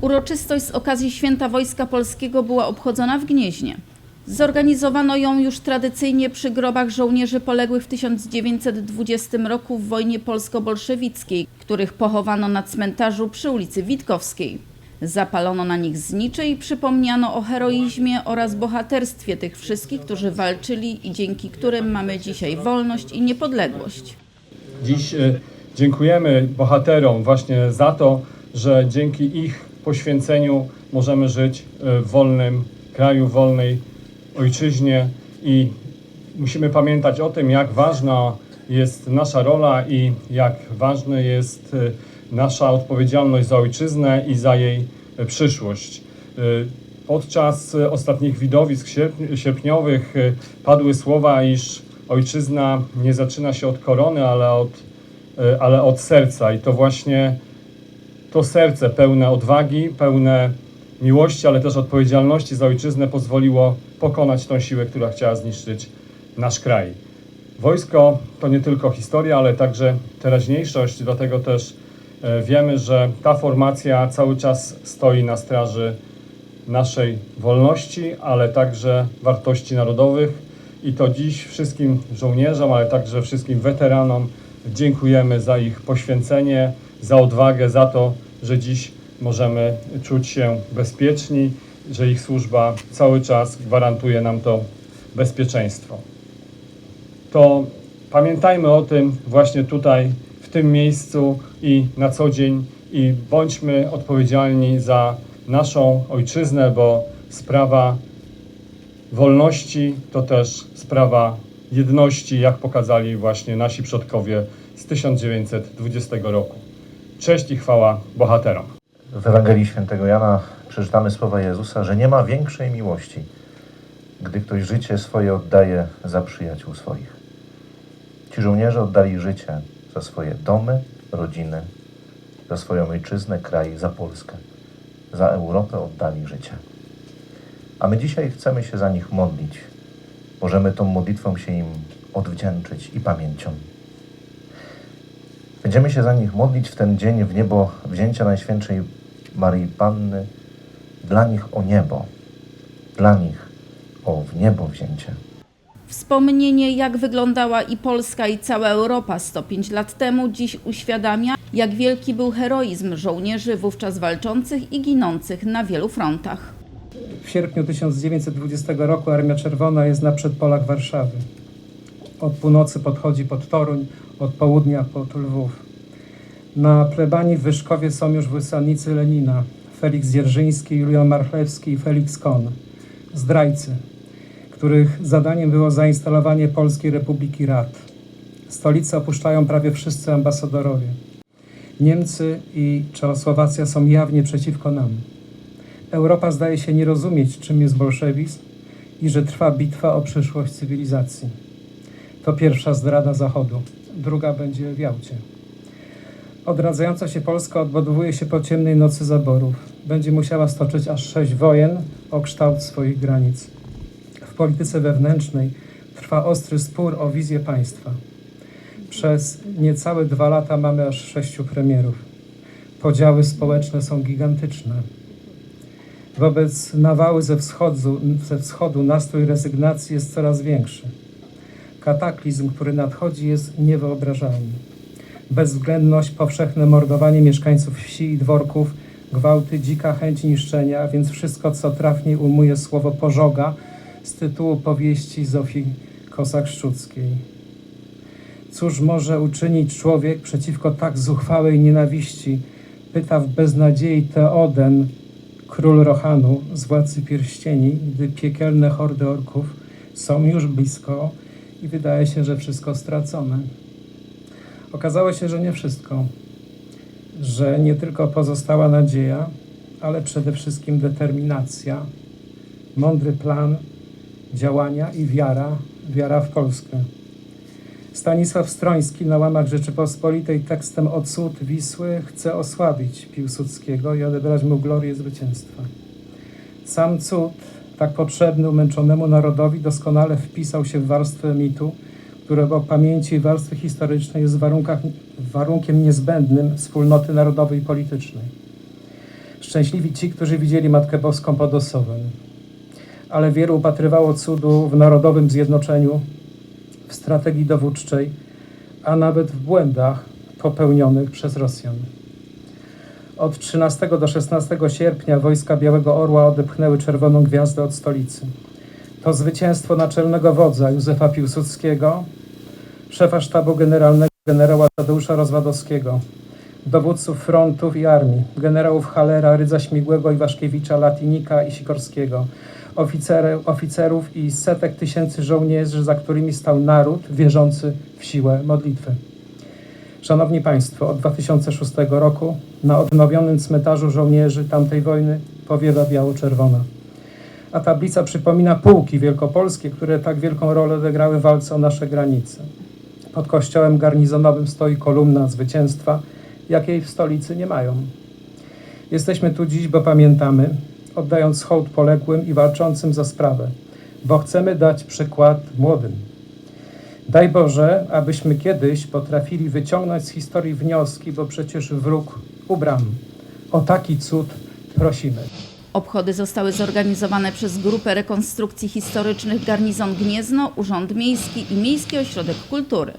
Uroczystość z okazji Święta Wojska Polskiego była obchodzona w Gnieźnie. Zorganizowano ją już tradycyjnie przy grobach żołnierzy poległych w 1920 roku w wojnie polsko-bolszewickiej, których pochowano na cmentarzu przy ulicy Witkowskiej. Zapalono na nich znicze i przypomniano o heroizmie oraz bohaterstwie tych wszystkich, którzy walczyli i dzięki którym mamy dzisiaj wolność i niepodległość. Dziś e, dziękujemy bohaterom właśnie za to, że dzięki ich poświęceniu możemy żyć e, w wolnym kraju, wolnej ojczyźnie i musimy pamiętać o tym, jak ważna jest nasza rola i jak ważna jest e, nasza odpowiedzialność za ojczyznę i za jej e, przyszłość. Podczas ostatnich widowisk sierp- sierpniowych padły słowa, iż ojczyzna nie zaczyna się od korony, ale od, ale od serca. I to właśnie to serce pełne odwagi, pełne miłości, ale też odpowiedzialności za ojczyznę pozwoliło pokonać tą siłę, która chciała zniszczyć nasz kraj. Wojsko to nie tylko historia, ale także teraźniejszość, dlatego też e, wiemy, że ta formacja cały czas stoi na straży naszej wolności, ale także wartości narodowych. I to dziś wszystkim żołnierzom, ale także wszystkim weteranom dziękujemy za ich poświęcenie, za odwagę, za to, że dziś możemy czuć się bezpieczni, że ich służba cały czas gwarantuje nam to bezpieczeństwo. To pamiętajmy o tym właśnie tutaj, w tym miejscu i na co dzień i bądźmy odpowiedzialni za naszą ojczyznę, bo sprawa wolności to też sprawa jedności, jak pokazali właśnie nasi przodkowie z 1920 roku. Cześć i chwała bohaterom. W Ewangelii Świętego Jana przeczytamy słowa Jezusa, że nie ma większej miłości, gdy ktoś życie swoje oddaje za przyjaciół swoich. Ci żołnierze oddali życie za swoje domy, rodziny, za swoją ojczyznę, kraj, za Polskę. Za Europę oddali życie. A my dzisiaj chcemy się za nich modlić. Możemy tą modlitwą się im odwdzięczyć i pamięcią. Będziemy się za nich modlić w ten dzień w niebo wzięcia Najświętszej Maryi Panny, dla nich o niebo, dla nich o w niebo wzięcie. Wspomnienie, jak wyglądała i Polska, i cała Europa 105 lat temu, dziś uświadamia, jak wielki był heroizm żołnierzy wówczas walczących i ginących na wielu frontach. W sierpniu 1920 roku Armia Czerwona jest na przedpolach Warszawy. Od północy podchodzi pod Toruń, od południa pod Lwów. Na plebanii w Wyszkowie są już wysłannicy Lenina, Feliks Dzierżyński, Julian Marchlewski i Felix Kohn, zdrajcy, których zadaniem było zainstalowanie Polskiej Republiki Rad. Stolicę opuszczają prawie wszyscy ambasadorowie. Niemcy i Czechosłowacja są jawnie przeciwko nam. Europa zdaje się nie rozumieć, czym jest bolszewizm i że trwa bitwa o przyszłość cywilizacji. To pierwsza zdrada Zachodu, druga będzie w Jałcie. Odradzająca się Polska odbudowuje się po ciemnej nocy zaborów. Będzie musiała stoczyć aż sześć wojen o kształt swoich granic. W polityce wewnętrznej trwa ostry spór o wizję państwa. Przez niecałe dwa lata mamy aż sześciu premierów. Podziały społeczne są gigantyczne. Wobec nawały ze wschodu, ze wschodu nastrój rezygnacji jest coraz większy. Kataklizm, który nadchodzi, jest niewyobrażalny. Bezwzględność, powszechne mordowanie mieszkańców wsi i dworków, gwałty, dzika chęć niszczenia, a więc wszystko, co trafnie umuje słowo pożoga z tytułu powieści Zofii Kosak-Szczuckiej. Cóż może uczynić człowiek przeciwko tak zuchwałej nienawiści? Pyta w beznadziei Teoden, król Rohanu z Władcy Pierścieni, gdy piekielne hordy orków są już blisko i wydaje się, że wszystko stracone. Okazało się, że nie wszystko, że nie tylko pozostała nadzieja, ale przede wszystkim determinacja, mądry plan działania i wiara, wiara w Polskę. Stanisław Stroński na łamach Rzeczypospolitej tekstem o cud Wisły chce osłabić Piłsudskiego i odebrać mu glorię zwycięstwa. Sam cud, tak potrzebny umęczonemu narodowi, doskonale wpisał się w warstwę mitu, obok pamięci i warstwy historycznej jest warunkiem niezbędnym wspólnoty narodowej i politycznej. Szczęśliwi ci, którzy widzieli Matkę Boską pod Osowem. Ale wielu upatrywało cudu w narodowym zjednoczeniu, w strategii dowódczej, a nawet w błędach popełnionych przez Rosjan. Od 13 do 16 sierpnia wojska Białego Orła odepchnęły Czerwoną Gwiazdę od stolicy. To zwycięstwo naczelnego wodza Józefa Piłsudskiego, szefa sztabu generalnego generała Tadeusza Rozwadowskiego, dowódców frontów i armii, generałów Halera, Rydza Śmigłego, Iwaszkiewicza, Latinika i Sikorskiego, oficerów i setek tysięcy żołnierzy, za którymi stał naród wierzący w siłę modlitwy. Szanowni Państwo, od 2006 roku na odnowionym cmentarzu żołnierzy tamtej wojny powiewa biało-czerwona. A tablica przypomina pułki wielkopolskie, które tak wielką rolę odegrały w walce o nasze granice. Pod kościołem garnizonowym stoi kolumna zwycięstwa, jakiej w stolicy nie mają. Jesteśmy tu dziś, bo pamiętamy, oddając hołd poległym i walczącym za sprawę, bo chcemy dać przykład młodym. Daj Boże, abyśmy kiedyś potrafili wyciągnąć z historii wnioski, bo przecież wróg u bram. O taki cud prosimy. Obchody zostały zorganizowane przez Grupę Rekonstrukcji Historycznych Garnizon Gniezno, Urząd Miejski i Miejski Ośrodek Kultury.